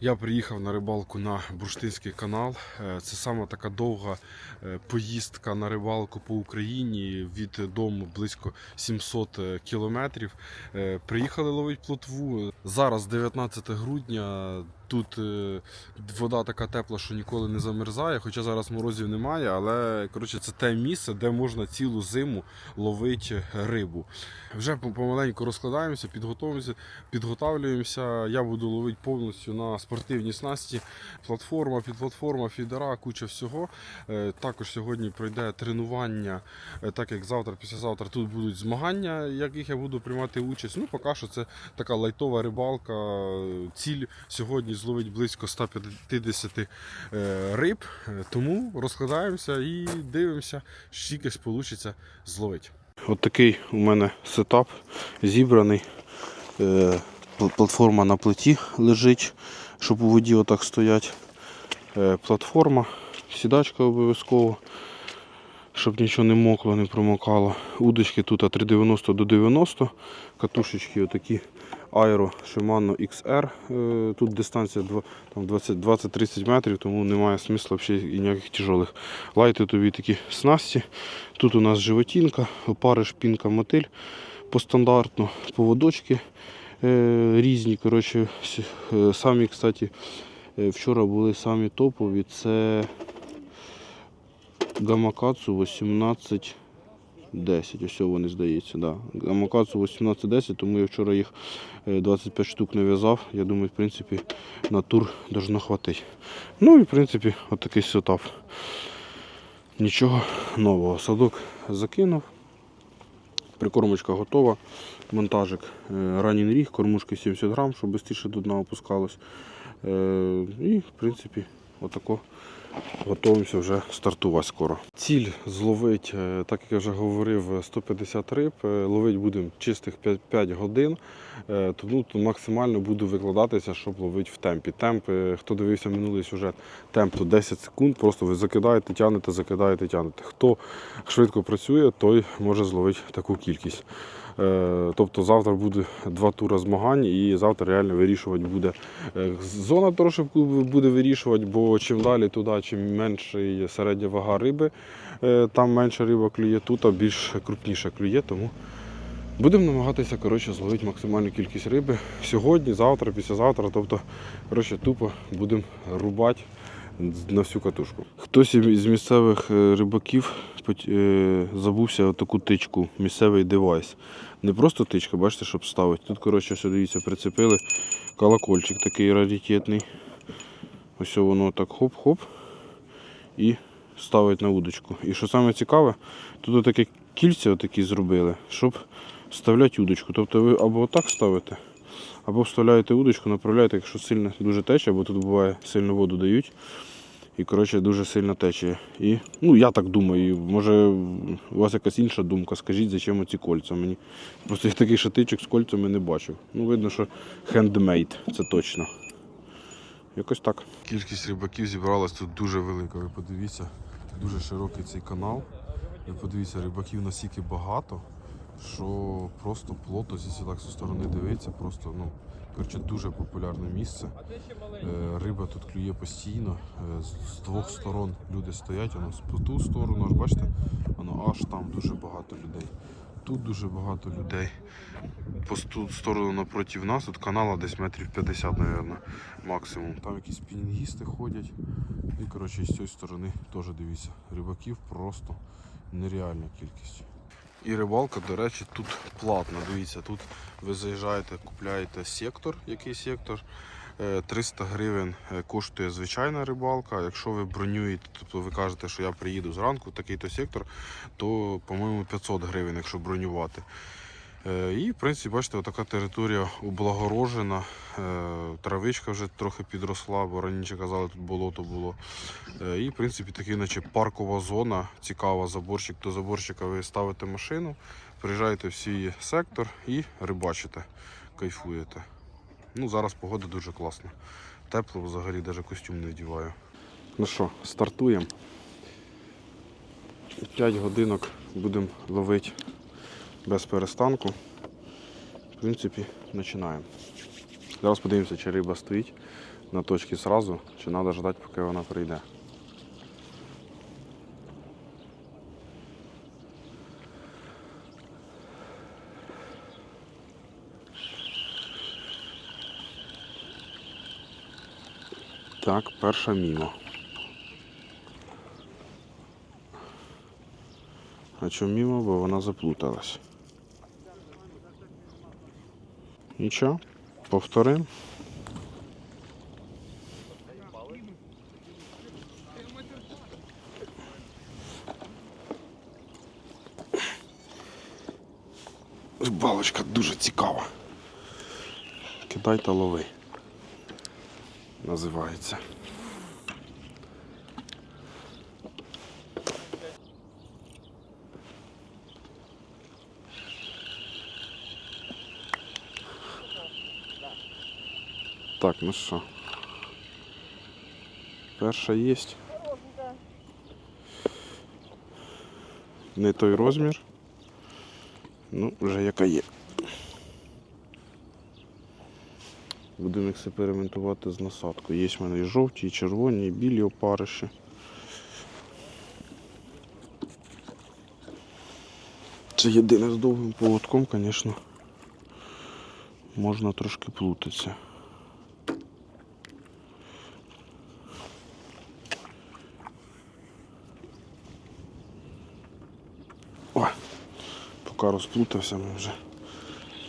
Я приїхав на рибалку на Бурштинський канал. Е, Це саме така довга е, поїздка на рибалку по Україні від дому близько 700 кілометрів. Е, Приїхали ловити плотву. Зараз 19 грудня. Тут е, вода така тепла, що ніколи не замерзає, хоча зараз морозів немає, але коротше, це те місце, де можна цілу зиму ловити рибу. Вже помаленьку розкладаємося, підготовимося, підготавлюємося. Я буду ловити повністю на спортивній снасті. Платформа, підплатформа, фідера, куча всього. Е, Також сьогодні пройде тренування, е, так як завтра, післязавтра тут будуть змагання, яких я буду приймати участь. Ну, поки що це така лайтова рибалка. Ціль сьогодні зловить близько 150 е, риб. Тому розкладаємося і дивимося, скільки ж вийде зловити. От такий у мене сетап зібраний. Е, Платформа на плиті лежить, щоб у воді отак стоять. Е, Платформа, сідачка обов'язково, щоб нічого не мокло, не промокало. Удочки тут 390 до 90, катушечки отакі Aero Shimano XR. Е, Тут дистанція 20 20-30 метрів, тому немає смисла взагалі ніяких тяжелих. Лайти тобі такі снасті. Тут у нас животінка, опариш, пінка, мотиль по стандартну, поводочки е, різні. Коротше, е, самі, кстати, вчора були самі топові. Це Гамакацу 18. 10, ось вони здається, да. Гамакацу 18-10, тому я вчора їх е, 25 штук нав'язав. Я думаю, в принципі, на тур должно хватить. Ну і в принципі, отакий сетап. Нічого нового. Садок закинув. Прикормочка готова. Монтажик е, ранній ріг, кормушки 70 грам, щоб швидше до дна опускалось. Е, І, в принципі, отако готуємося вже стартувати скоро. Ціль зловить, е, так як я вже говорив, 150 риб. Е, Ловить будемо чистих 5, 5 годин. Е, Тому то максимально буду викладатися, щоб ловити в темпі. Темп, е, хто дивився минулий сюжет, темп то 10 секунд. Просто ви закидаєте, тягнете, закидаєте, тягнете. Хто швидко працює, той може зловити таку кількість. Е, Тобто завтра буде два тури змагань і завтра реально вирішувати буде. е, Зона трошки буде вирішувати, бо чим далі туди, чим менше середня вага риби, е, там менше риба клює, тут більш крупніше клює. Тому будемо намагатися коротше, зловити максимальну кількість риби сьогодні, завтра, післязавтра. Тобто, коротше, тупо будемо рубати на всю катушку. Хтось із місцевих рибаків забувся таку тичку, місцевий девайс. Не просто тичка, бачите, щоб ставити. Тут, коротше, все дивіться, прицепили колокольчик такий раритетний. Ось воно так хоп-хоп і ставить на удочку. І що саме цікаве, тут таке кільця такі зробили, щоб вставляти удочку. Тобто ви або отак ставите, або вставляєте удочку, направляєте, якщо сильно дуже тече, бо тут буває сильно воду дають. І коротше дуже сильно тече. І, ну, я так думаю, може у вас якась інша думка, скажіть, зачем ці кольця мені. Просто я таких шатичок з кольцями не бачив. Ну, видно, що хендмейд, це точно. Якось так. Кількість рибаків зібралась тут дуже велика. Ви подивіться, дуже широкий цей канал. Ви подивіться, рибаків настільки багато, що просто плото, якщо так зі сторони дивитися, просто ну, коротше, дуже популярне місце. Е, Риба тут клює постійно. Е, З двох сторон люди стоять, воно з ту сторону, аж бачите, воно аж там дуже багато людей. Тут дуже багато людей. По ту сторону напроти нас, тут канала десь метрів 50, мабуть, максимум. Там якісь спінінгісти ходять. І коротше, з цієї сторони теж дивіться. Рибаків просто нереальна кількість. І рибалка, до речі, тут платна. Дивіться, тут ви заїжджаєте, купляєте сектор, який сектор. Е, 300 гривень е, коштує звичайна рибалка. Якщо ви бронюєте, тобто ви кажете, що я приїду зранку, в такий-то сектор, то, по-моєму, 500 гривень, якщо бронювати. Е, І, в принципі, бачите, така територія облагорожена. Е, Травичка вже трохи підросла, бо раніше казали, тут болото було. Е, І, в принципі, така наче паркова зона, цікава заборчик. До заборчика ви ставите машину, приїжджаєте в свій сектор і рибачите, кайфуєте. Ну, зараз погода дуже класна. Тепло взагалі, навіть костюм не вдіваю. Ну що, стартуємо. 5 годинок будемо ловити без перестанку. В принципі, починаємо. Зараз подивимося, чи риба стоїть. на точці сразу, чи треба ждати, поки вона прийде. Так, перша мімо. А чому мімо? Бо вона заплуталась. Нічого, повторимо. Балочка дуже цікава. Кидай та лови. Називається. Так, ну що. Перша є. Не той розмір. Ну, вже яка є. Будемо експериментувати з насадкою. Є в мене і жовті, і червоні, і білі опариші. Це єдине з довгим поводком, звісно, можна трошки плутатися. Поки розплутався, ми вже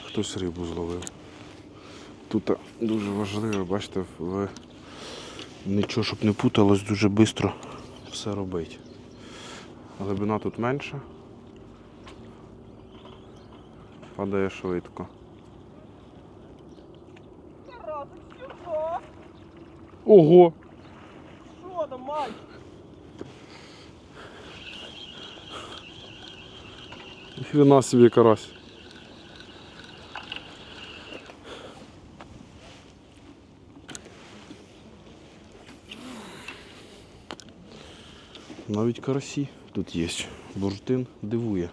хтось рибу зловив. Тут дуже важливо, бачите, в... нічого, щоб не путалось, дуже швидко все робить. Глибина тут менша. Падає швидко. Ого! Що там, мальчик? Хрена собі карась. Навіть карасі тут є. Бурштин дивує.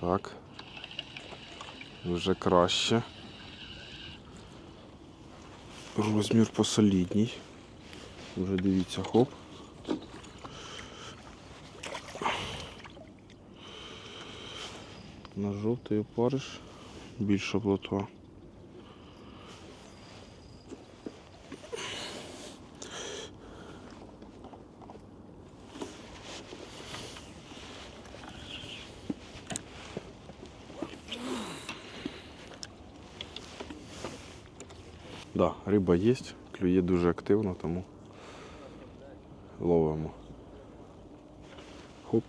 Так. Вже краще. Розмір посолідній. Вже дивіться, хоп. На жовтий опариш більше плотва. Да, риба є, клює дуже активно, тому ловимо. Хоп.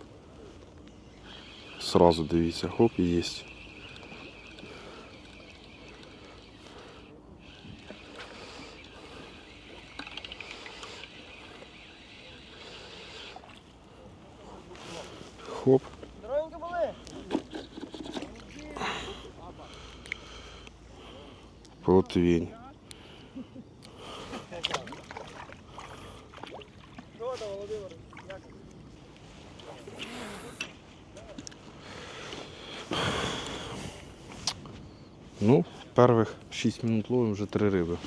Сразу дивіться, хоп і є. Хоп. Здоровенько були? Полотвінь. Що там, Володимир? Як? Ну, перших 6 минут ловимо вже три риби.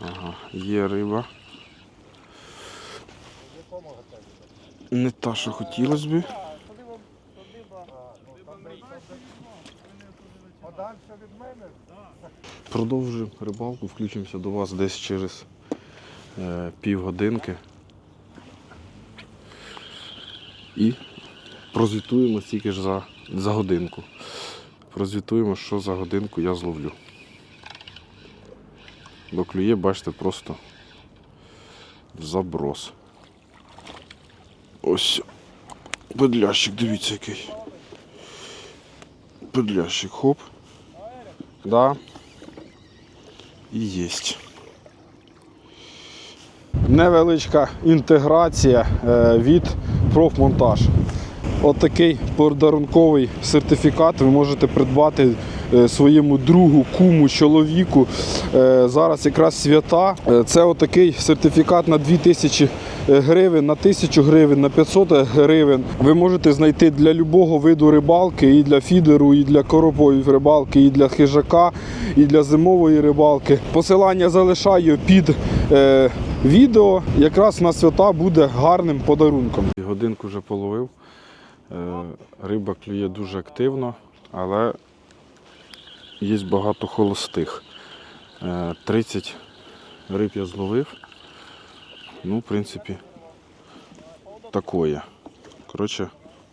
Ага, є риба. Не та, що хотілося мене? Продовжуємо рибалку, включимося до вас десь через півгодинки. І прозвітуємо стільки ж за, за годинку. Прозвітуємо, що за годинку я зловлю. Бо клює, бачите, просто в заброс. Ось. Бедлящик, дивіться який. Бедлящик, хоп. Да. І єсть. Невеличка інтеграція е, від профмонтаж. Отакий подарунковий сертифікат ви можете придбати е, своєму другу, куму, чоловіку. Е, Зараз якраз свята. Це отакий сертифікат на 2000 гривень, на 1000 гривень, на 500 гривень. Ви можете знайти для любого виду рибалки, і для фідеру, і для коропової рибалки, і для хижака, і для зимової рибалки. Посилання залишаю під відео. Якраз на свята буде гарним подарунком. Годинку вже половив. Е, Риба клює дуже активно, але є багато холостих. Е, 30 риб я зловив. Ну, в принципі, такое. Коротше,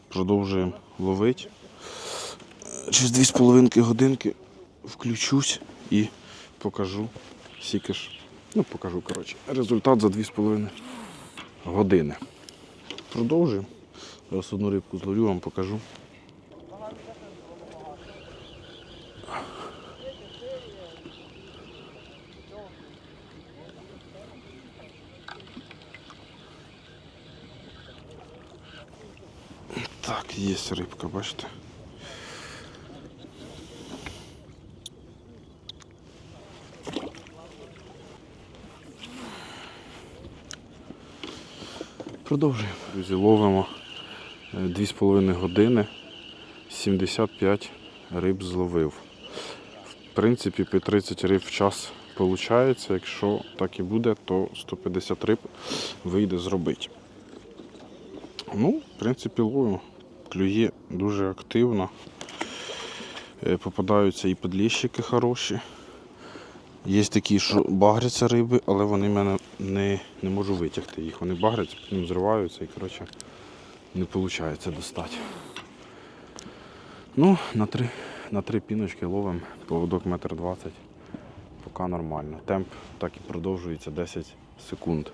продовжуємо ловити. Е, Через 2,5 годинки включусь і покажу скільки ж. Ну, покажу, коротше, результат за 2,5 години. Продовжуємо. Зараз одну рибку зловлю, вам покажу. Так, є рибка, бачите. Продовжуємо. Друзі, ловимо е, 2,5 години. 75 риб зловив. В принципі, по 30 риб в час виходить. Якщо так і буде, то 150 риб вийде зробити. Ну, в принципі, ловимо. Клює дуже активно. Е, Попадаються і подліщики хороші. Є такі, що багряться риби, але вони мене не, не можу витягти їх. Вони багряться, потім зриваються і коротше, не виходить достати. Ну, на три, на три піночки ловимо поводок метр двадцять. Поки нормально. Темп так і продовжується 10 секунд.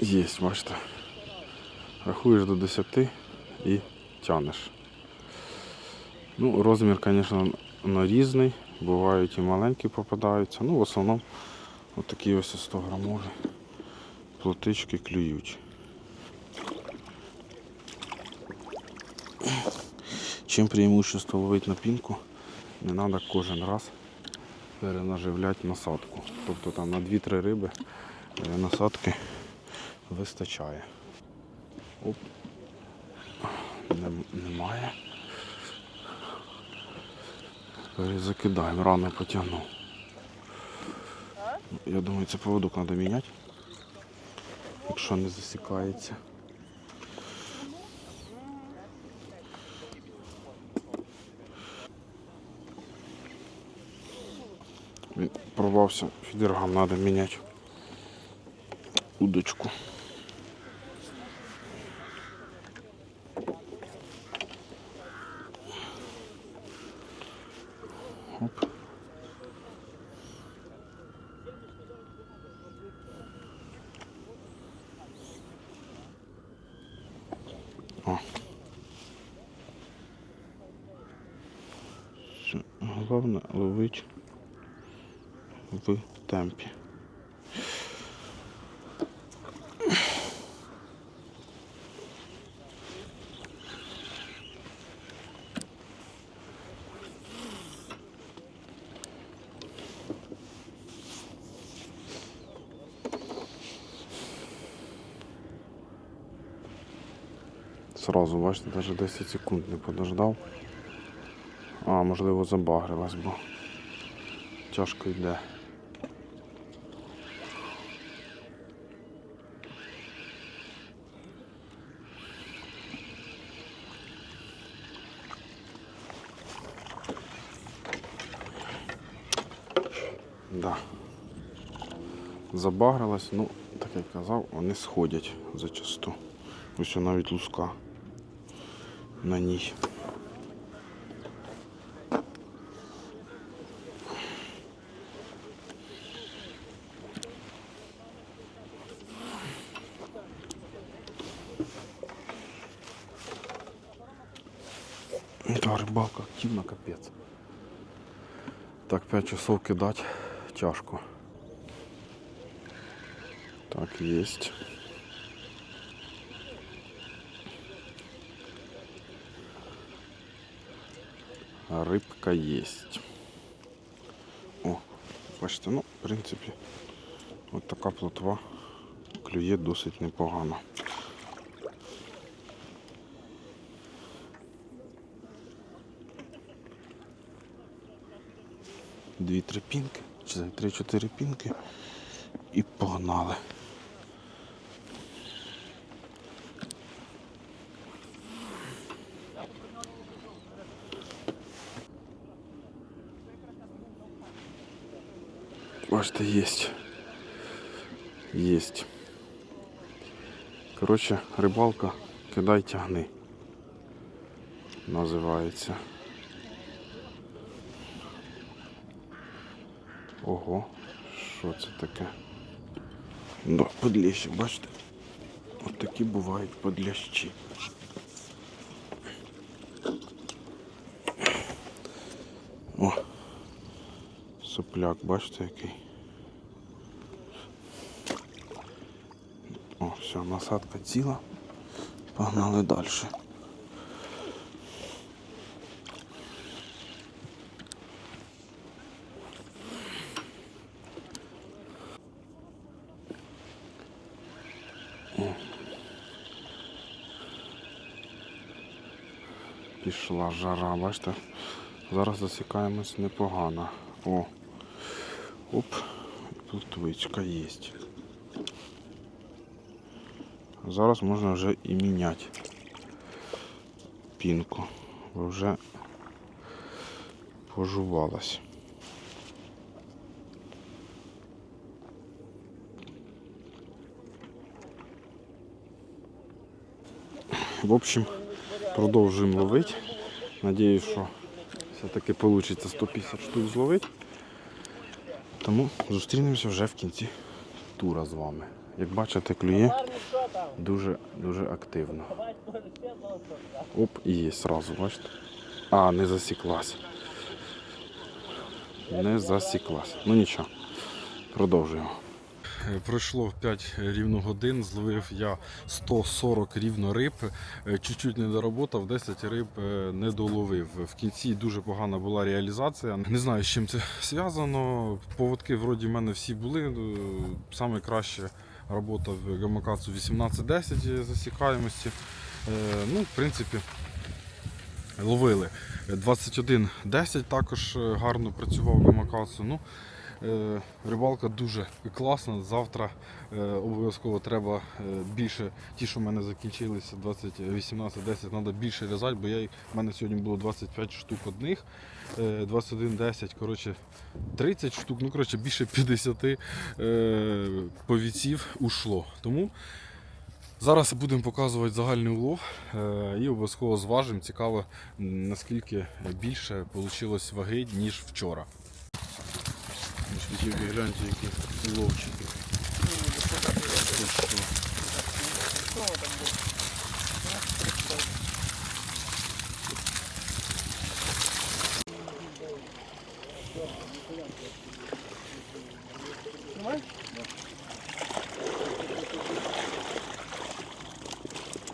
Є, бачите. Рахуєш до 10 і тянеш. Ну, розмір, звісно, різний. Бувають і маленькі попадаються. Ну, в основному отакі ось 100 грамові плотички клюють. Чим преимущество ловити на пінку, не треба кожен раз перенаживляти насадку. Тобто там на 2-3 риби е, насадки вистачає. Оп. Нем- Немає. Перезакидаємо, рано потягнув. Я думаю, це поводок треба міняти, якщо не засікається. Він порвався, фідергам треба міняти удочку. Оп. О. Все. Головне ловить в темпі. Сразу, бачите, навіть 10 секунд не подождав. А, можливо, забагрилась, бо тяжко йде. Да. Забагрилась, ну, так як казав, вони сходять зачасту. Ось навіть луска на ній. Та рибалка активна, капець. Так, 5 часов кидати тяжко. Так, есть. рибка є. О, бачите, ну, в принципі, от така плотва клює досить непогано. Дві-три пінки, чи три-чотири пінки і погнали. Бачите, есть. Есть. Коротше, рибалка кидай тягни. Називається. Ого, що це таке? Да, подлещик, бачите? От такі бувають подлящі. О, сопляк, бачите який? Все, насадка ціла. Погнали далі. Пішла жара, бачите? Зараз засікаємось непогано. О. Оп, плотвичка є. Зараз можна вже і міняти пінку, бо вже пожувалась. В общем, продовжуємо ловити. Надіюсь, що все-таки вийде 150 штук зловити. Тому зустрінемося вже в кінці тура з вами. Як бачите, клює дуже дуже активно. Оп, і є сразу, бачите? А, не засіклась. Не засіклась. Ну нічого, продовжуємо. Е, Пройшло 5 рівно годин, зловив я 140 рівно риб, Е, чуть-чуть не доработав, 10 риб е, не доловив. В кінці дуже погана була реалізація. Не знаю, з чим це зв'язано. Поводки вроді в мене всі були. Саме краще робота в гамакацу 18-10 засікаємості. Е, Ну, в принципі, ловили. 21-10 також е, гарно працював гамакацу. Ну, Е, Рибалка дуже класна. Завтра е, обов'язково треба е, більше. Ті, що в мене закінчилися 20, 18, 10, треба більше в'язати, бо я, в мене сьогодні було 25 штук одних, е, 21, 10, коротше, 30 штук, ну коротше, більше 50 е, повіців ушло. Тому зараз будемо показувати загальний улов е, і обов'язково зважимо. Цікаво, наскільки більше вийшло ваги, ніж вчора. Тільки гляньте, які ловчики.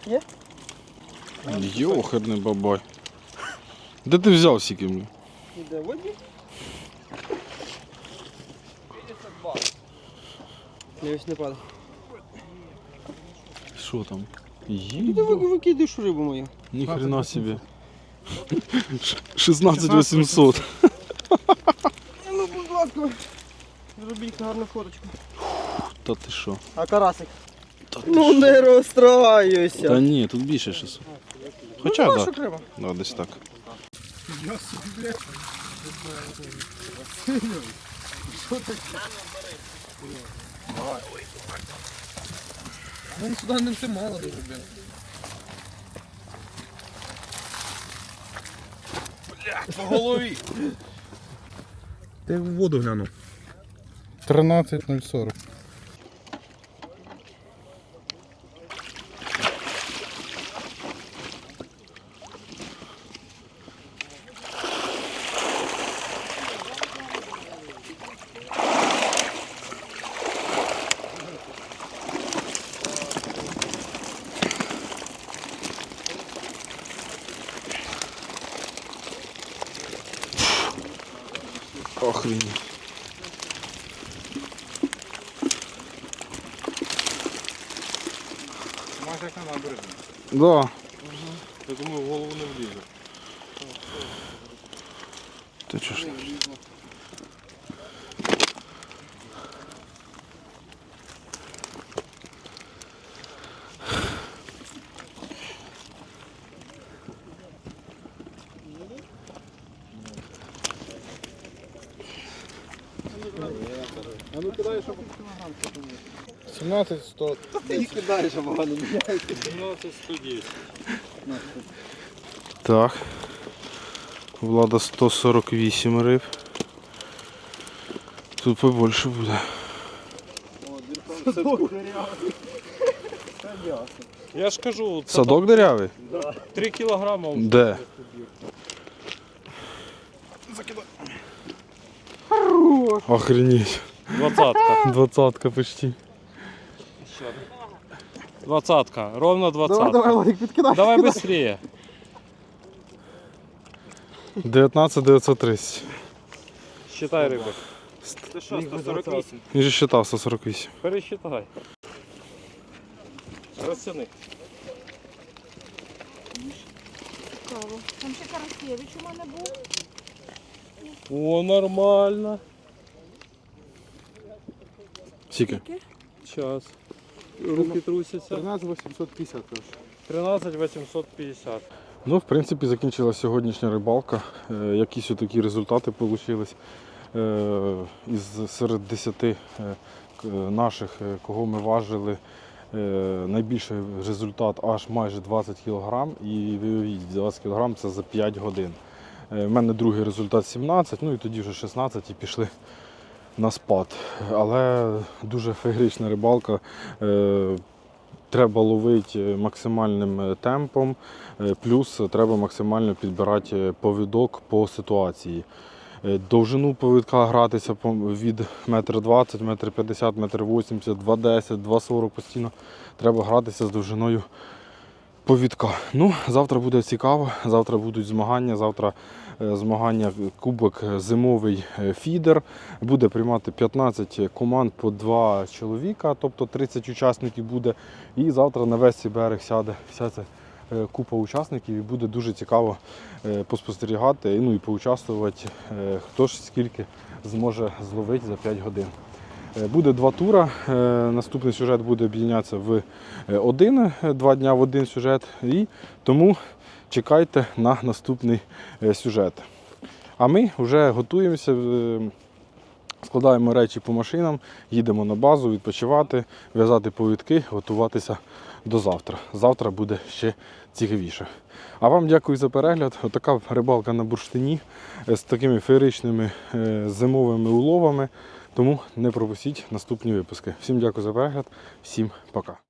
Є? Йохерний бабай. Де ти взяв сіки? блін? Іде воді? Я ось не падав. Що там? Ти Їба. викидаєш рибу мою. Ніхрена собі. 16 800. Ну, будь ласка. Зробіть гарну фоточку. Та ти що? А карасик? Та ти Ну що? не розстраюйся. Та ні, тут більше 600. Хоча, ну, так. що треба? Да, десь так. Ну сюди не все мало дуже, блін. По голові. Ти в воду глянув. 13.040. Охренеть. Майже як на набережні. Да. Я думаю, в голову не влізе. Ти чого ж? А ну кидай, щоб 17 100. Ти їх кидаєш, а погано міняє. 17 110. Так. Влада 148 риб. Тут побольше буде. Садок Я ж кажу, це Садок дирявий? 3 кілограма. Де? Охренеть. Двадцатка. Двадцатка почти. Двадцатка. Ровно Давай, двадцатка. давай, Владик, підкидай. Давай быстрее. 19 930. Считай риби. Це що, 148? Він же считав 148. Пересчитай. Розтяни. Цікаво. Там ще Караскевич у мене був. О, нормально. Скільки? Час. Руки трусяться. 13 850, коротше. 13 850. Ну, в принципі, закінчилася сьогоднішня рибалка. Е, якісь отакі результати вийшли. Е, із серед 10 е, к- наших, е, кого ми важили, е, найбільший результат аж майже 20 кг. І ви уявіть, 20 кг це за 5 годин. Е, в мене другий результат 17, ну і тоді вже 16 і пішли на спад. Але дуже феєрична рибалка. Е, треба ловити максимальним темпом. Е, Плюс треба максимально підбирати повідок по ситуації. Е, Довжину повідка гратися від 1,20 м, 1,50 м, 1,80 м, 2,10 2,40 постійно. Треба гратися з довжиною повідка. Ну, завтра буде цікаво. Завтра будуть змагання. Завтра змагання Кубок е, зимовий е, фідер. Буде приймати 15 команд по 2 чоловіка, тобто 30 учасників буде. І завтра на весь цей берег сяде вся ця е, купа учасників і буде дуже цікаво е, поспостерігати ну і поучаствувати, е, хто ж скільки зможе зловити за 5 годин. Е, Буде два тура. Е, Наступний сюжет буде об'єднятися в е, один, е, два дня в один сюжет. І тому чекайте на наступний е, сюжет. А ми вже готуємося, е, складаємо речі по машинам, їдемо на базу відпочивати, в'язати повідки, готуватися до завтра. Завтра буде ще цікавіше. А вам дякую за перегляд. Отака рибалка на бурштині е, з такими феєричними зимовими уловами. Тому не пропустіть наступні випуски. Всім дякую за перегляд, всім пока.